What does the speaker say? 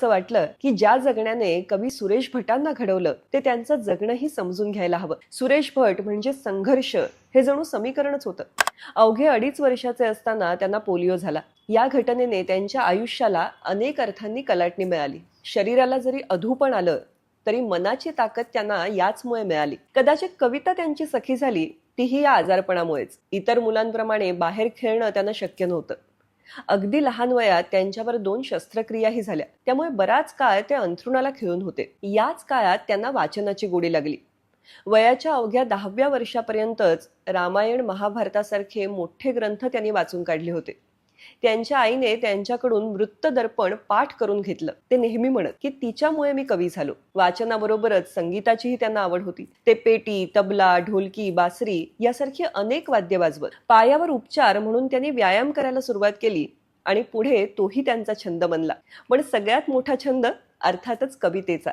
असं वाटलं की ज्या जगण्याने कवी सुरेश भटांना घडवलं ते त्यांचं जगणंही समजून घ्यायला हवं. सुरेश भट म्हणजे संघर्ष हे जणू समीकरणच होतं. अवघे अडीच वर्षाचे असताना त्यांना पोलिओ झाला. या घटनेने त्यांच्या आयुष्याला अनेक अर्थांनी कलाटणी मिळाली. शरीराला जरी अधूपण आलं तरी मनाची ताकद त्यांना याचमुळे मिळाली. कदाचित कविता त्यांची सखी झाली तीही या आजारपणामुळेच. इतर मुलांप्रमाणे बाहेर खेळणं त्यांना शक्य नव्हतं. अगदी लहान वयात त्यांच्यावर दोन शस्त्रक्रियाही झाल्या. त्यामुळे बराच काळ ते अंथरुणाला खिळून होते. याच काळात त्यांना वाचनाची गोडी लागली. वयाच्या अवघ्या दहाव्या वर्षापर्यंतच रामायण महाभारतासारखे मोठे ग्रंथ त्यांनी वाचून काढले होते. त्यांच्या आईने त्यांच्याकडून वृत्तदर्पण पाठ करून घेतलं. ते नेहमी म्हणत की तिच्यामुळे मी कवी झालो. वाचनाबरोबरच संगीताचीही त्यांना आवड होती. ते पेटी तबला ढोलकी बासरी यासारखी अनेक वाद्य वाजवत. पायावर उपचार म्हणून त्यांनी व्यायाम करायला सुरुवात केली आणि पुढे तोही त्यांचा छंद बनला. पण सगळ्यात मोठा छंद अर्थातच कवितेचा.